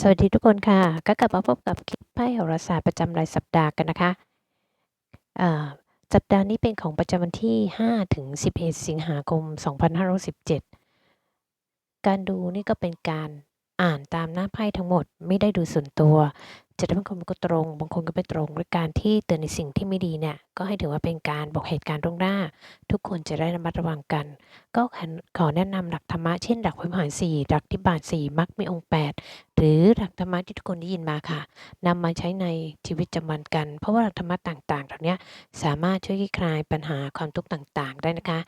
สวัสดีทุกคนค่ะ ก็กลับมาพบกับคลิปไพ่โหราศาสตร์ประจำรายสัปดาห์กันนะคะสัปดาห์นี้เป็นของประจำวันที่5ถึง11 สิงหาคม 2517 การดูนี่ก็เป็นการอ่านตามหน้าไพ่ทั้งหมด ไม่ได้ดูส่วนตัว จะได้บางคนก็ตรง บางคนก็ไม่ตรงและการที่เตือนในสิ่งที่ไม่ดีเนี่ย ก็ให้ถือว่าเป็นการบอกเหตุการณ์ล่งหน้า ทุกคนจะได้ระมัดระวังกัน ก็ขอแนะนำหลักธรรมะเช่นหลักพื้นฐานสี่หลักที่บาทสี่มักมีองค์แปดหรือหลักธรรมะที่ทุกคนได้ยินมาค่ะนำมาใช้ในชีวิตประจำวันกัน เพราะว่าหลักธรรมะต่างๆเหล่านี้สามารถช่วยคลายปัญหาความทุกข์ต่างๆ ได้นะคะ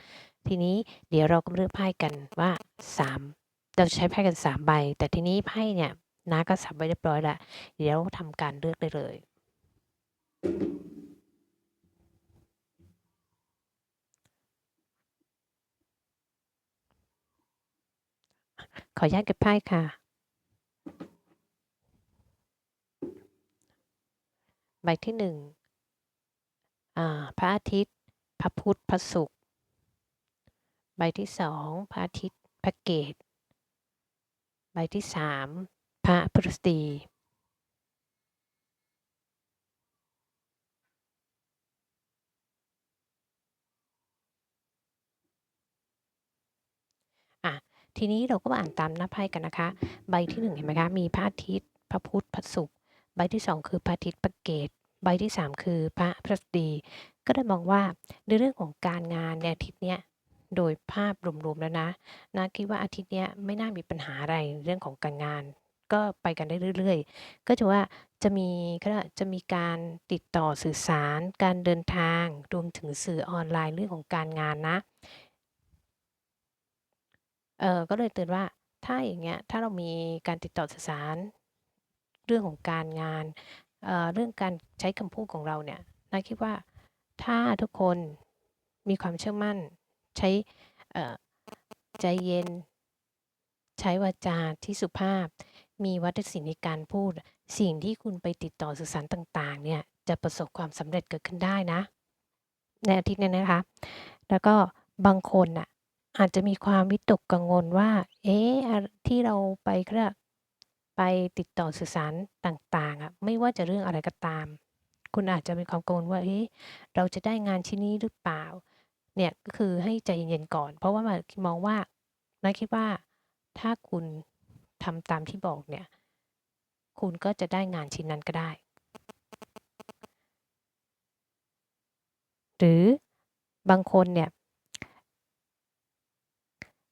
ทีนี้เดี๋ยวเราก็มาเลือกไพ่กันว่าสามเราจะใช้ไพ่กันสามใบ แต่ทีนี้ไพ่เนี่ย น้าก็สับไว้เรียบร้อยแล้วเดี๋ยวทำการเลือกได้เลยขออนุญาตเก็บไพ่ค่ะ ใบที่หนึ่งอ่าพระอาทิตย์ พระพุธ พระศุกร์ ใบที่สองพระอาทิตย์ พระเกต ใบที่สาม พระพฤษฎีอะทีนี้เราก็มาอ่านตามหน้าไพ่กันนะคะ ใบที่หนึ่งเห็นไหมคะ มีพระอาทิตย์ พระพุธพระศุกร์ใบที่สองคือพระอาทิตย์พระเกตใบที่สามคือพระพฤษฎีก็ได้มองว่าในเรื่องของการงานในอาทิตย์เนี้ยโดยภาพรวมๆแล้วนะนะคิดว่าอาทิตย์เนี้ยไม่น่ามีปัญหาอะไรเรื่องของการงาน ก็ไปกันได้เรื่อยๆ ก็จะว่าจะมีก็จะมีการติดต่อสื่อสาร การเดินทางรวมถึงสื่อออนไลน์เรื่องของการงานนะเออก็เลยเตือนว่าถ้าอย่างเงี้ยถ้าเรามีการติดต่อสื่อสาร เรื่องของการงานเอ่อเรื่องการใช้คำพูดของเราเนี่ยนาคิดว่าถ้าทุกคนมีความเชื่อมั่น ใช้ใจเย็น ใช้วาจาที่สุภาพ มีวัฒนศิลป์ในการพูด สิ่งที่คุณไปติดต่อสื่อสารต่างๆ เนี่ย จะประสบความสำเร็จเกิดขึ้นได้นะ ในอาทิตย์นี้นะคะ แล้วก็บางคนน่ะอาจจะมีความวิตกกังวลว่า เอ๊ะที่เราไปเรียกไปติดต่อสื่อสารต่างๆอะไม่ว่าจะเรื่องอะไรก็ตาม คุณอาจจะมีความกังวลว่าเอ๊ะเราจะได้งานชิ้นนี้หรือเปล่า เนี่ยก็คือให้ใจเย็นๆก่อน เพราะว่ามันมองว่านาคิดว่าถ้าคุณ ทำตามที่บอกเนี่ย คุณก็จะได้งานชิ้นนั้นก็ได้ หรือบางคนเนี่ย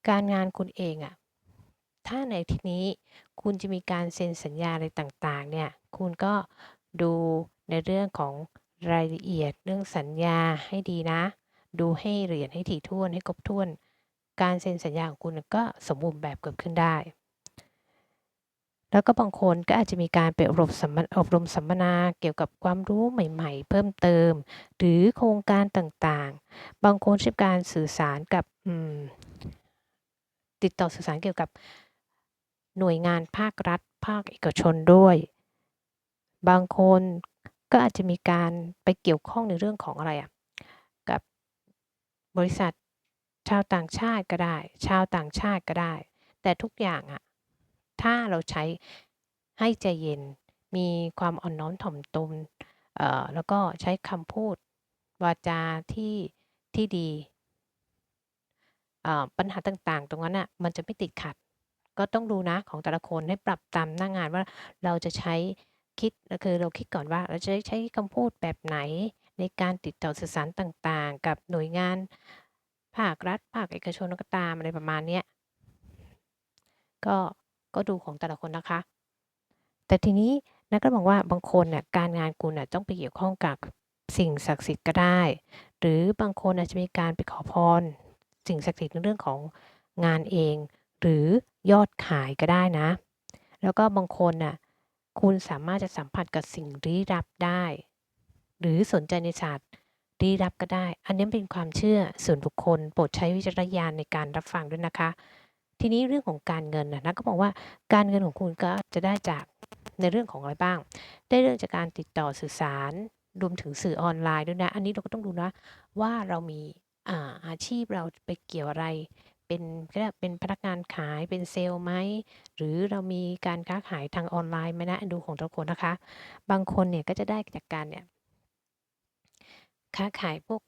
การงานคุณเองอะถ้าในที่นี้คุณจะมีการเซ็นสัญญาอะไรต่างๆ เนี่ย คุณก็ดูในเรื่องของรายละเอียดเรื่องสัญญาให้ดีนะ ดูให้ละเอียดให้ถี่ถ้วนให้ครบถ้วน การเซ็นสัญญาของคุณก็สมบูรณ์แบบเกิดขึ้นได้ แล้วก็บางคนก็อาจจะมีการไปอบรมสัมมอบรมสัมมนาเกี่ยวกับความรู้ใหม่ๆ เพิ่มเติม หรือโครงการต่างๆ บางคนใช้การสื่อสารกับติดต่อสื่อสารเกี่ยวกับหน่วยงานภาครัฐ ภาคเอกชนด้วย บางคนก็อาจจะมีการไปเกี่ยวข้องในเรื่องของอะไรอะกับบริษัทชาวต่างชาติก็ได้ ชาวต่างชาติก็ได้ แต่ทุกอย่างอะ ถ้าเราใช้ให้ใจเย็น มีความอ่อนน้อมถ่อมตนแล้วก็ใช้คำพูดวาจาที่ที่ดี ปัญหาต่างๆ ตรงนั้นอะมันจะไม่ติดขัด ก็ต้องดูนะของแต่ละคนให้ปรับตามหน้างงานว่าเราจะใช้คิดคือเราคิดก่อนว่าเราจะใช้คำพูดแบบไหนในการติดต่อสื่อสารต่างๆ กับหน่วยงานภาครัฐภาคเอกชนก็ตามอะไรประมาณนี้ก็ ก็ดูของแต่ละคนนะคะ แต่ทีนี้นักก็บอกว่าบางคนเนี่ยการงานคุณน่ะต้องไปเกี่ยวข้องกับสิ่งศักดิ์สิทธิ์ก็ได้ หรือบางคนอาจจะมีการไปขอพร สิ่งศักดิ์สิทธิ์ในเรื่องของงานเอง หรือยอดขายก็ได้นะ แล้วก็บางคนน่ะคุณสามารถจะสัมผัสกับสิ่งลี้ลับได้ หรือสนใจในศาสตร์ลี้ลับก็ได้ อันนี้เป็นความเชื่อส่วนบุคคลโปรดใช้วิจารณญาณในการรับฟังด้วยนะคะ ทีนี้เรื่องของการเงินนะก็บอกว่าการเงินของคุณก็จะได้จากในเรื่องของอะไรบ้าง ได้เรื่องจากการติดต่อสื่อสารรวมถึงสื่อออนไลน์ด้วยนะ อันนี้เราก็ต้องดูนะว่าเรามีอาอาชีพเราไปเกี่ยวอะไร เป็นเขาเรียกเป็นพนักงานขายเป็นเซลล์ไหมหรือเรามีการค้าขายทางออนไลน์ไหมนะดูของแต่คนนะคะ บางคนเนี่ยก็จะได้จากการเนี่ยค้าขายพวก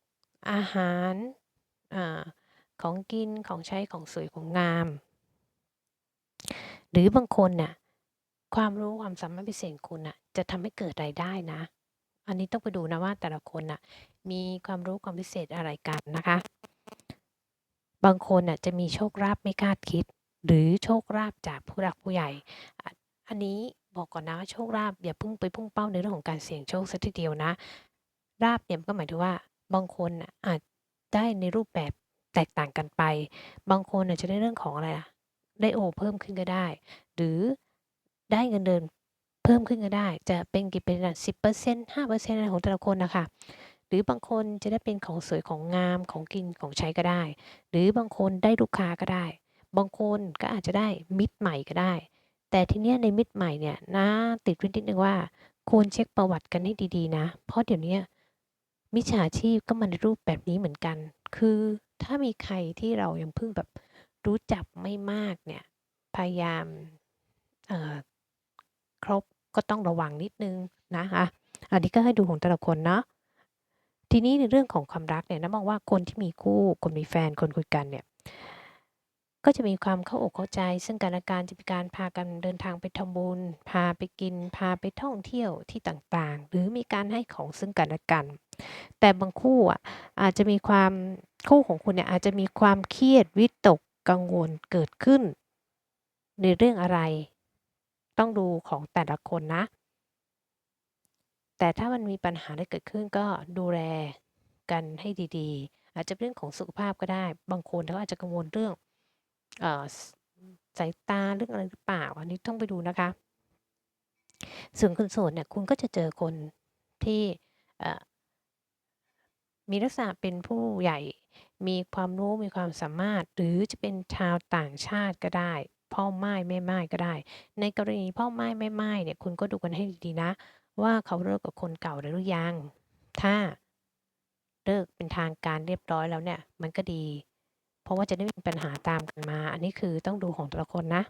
อาหารอา ของกินของใช้ของสวยของงาม หรือบางคนน่ะความรู้ความสามารถพิเศษคุณน่ะจะทำให้เกิดรายได้นะ อันนี้ต้องไปดูนะว่าแต่ละคนน่ะมีความรู้ความพิเศษอะไรกันนะคะ บางคนน่ะจะมีโชคลาภไม่คาดคิด หรือโชคลาภจากผู้หลักผู้ใหญ่ อันนี้บอกก่อนนะว่าโชคลาภอย่าเพิ่งไปพุ่งเป้าในเรื่องของการเสี่ยงโชคสักทีเดียวนะลาภเนี่ยก็หมายถึงว่าบางคนน่ะอาจได้ในรูปแบบ แตกต่างกันไป บางคนน่ะจะได้เรื่องของอะไรอะได้โอเพิ่มขึ้นก็ได้ หรือได้เงินเดือนเพิ่มขึ้นก็ได้ จะเป็นกี่เป็นสิบเปอร์เซ็นต์ห้าเปอร์เซ็นต์อะไรของแต่ละคนนะคะหรือบางคนจะได้เป็นของสวยของงามของกินของใช้ก็ได้ หรือบางคนได้ลูกค้าก็ได้ บางคนก็อาจจะได้มิตรใหม่ก็ได้ แต่ทีเนี้ยในมิตรใหม่เนี่ยนะติดไว้นิดนึงว่าควรเช็คประวัติกันให้ดีๆนะ เพราะเดี๋ยวนี้มิจฉาชีพก็มาในรูปแบบนี้เหมือนกัน คือ ถ้ามีใครที่เรายังเพิ่งแบบรู้จักไม่มากเนี่ย พยายาม เอ่อ ครบก็ต้องระวังนิดนึงนะคะ อันนี้ก็ให้ดูของแต่ละคนเนาะ ทีนี้ในเรื่องของความรักเนี่ยนะมองว่าคนที่มีคู่ คนมีแฟน คนคุยกันเนี่ย ก็จะมีความเข้าอกเข้าใจ ซึ่งกันและกันจะมีการพากันเดินทางไปทำบุญ พาไปกิน พาไปท่องเที่ยวที่ต่าง ๆ หรือมีการให้ของซึ่งกันและกัน แต่บางคู่อะอาจจะมีความคู่ของคุณเนี่ยอาจจะมีความเครียดวิตกกังวลเกิดขึ้น ในเรื่องอะไร ต้องดูของแต่ละคนนะ แต่ถ้ามันมีปัญหาอะไรเกิดขึ้นก็ดูแลกันให้ดีๆ อาจจะเป็นเรื่องของสุขภาพก็ได้ บางคนเขาอาจจะกังวลเรื่องออสายตาเรื่องอะไรหรือเปล่า อันนี้ต้องไปดูนะคะส่วนคนโสดเนี่ยคุณก็จะเจอคนที่ มีลักษณะเป็นผู้ใหญ่ มีความรู้มีความสามารถ หรือจะเป็นชาวต่างชาติก็ได้ พ่อไม้แม่ไม้ก็ได้ ในกรณีพ่อไม้แม่ไม้เนี่ยคุณก็ดูกันให้ดีๆนะ ว่าเขาเลิกกับคนเก่าแล้วหรือยัง ถ้าเลิกเป็นทางการเรียบร้อยแล้วเนี่ย มันก็ดี เพราะว่าจะได้ไม่มีปัญหาตามกันมา อันนี้คือต้องดูของแต่ละคนนะ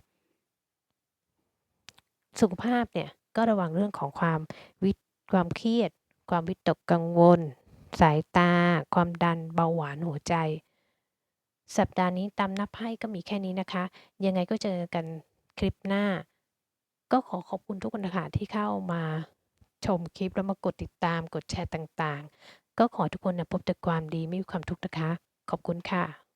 สุขภาพเนี่ยก็ระวังเรื่องของความวิตความเครียด ความวิตกกังวล สายตา ความดัน เบาหวานหัวใจ สัปดาห์นี้ตามนับไพ่ก็มีแค่นี้นะคะ ยังไงก็เจอกันคลิปหน้า ก็ขอขอบคุณทุกคนนะคะที่เข้ามาชมคลิปแล้วมากดติดตามกดแชร์ต่างๆ ก็ขอทุกคนนะพบแต่ความดีไม่มีความทุกข์นะคะ ขอบคุณค่ะ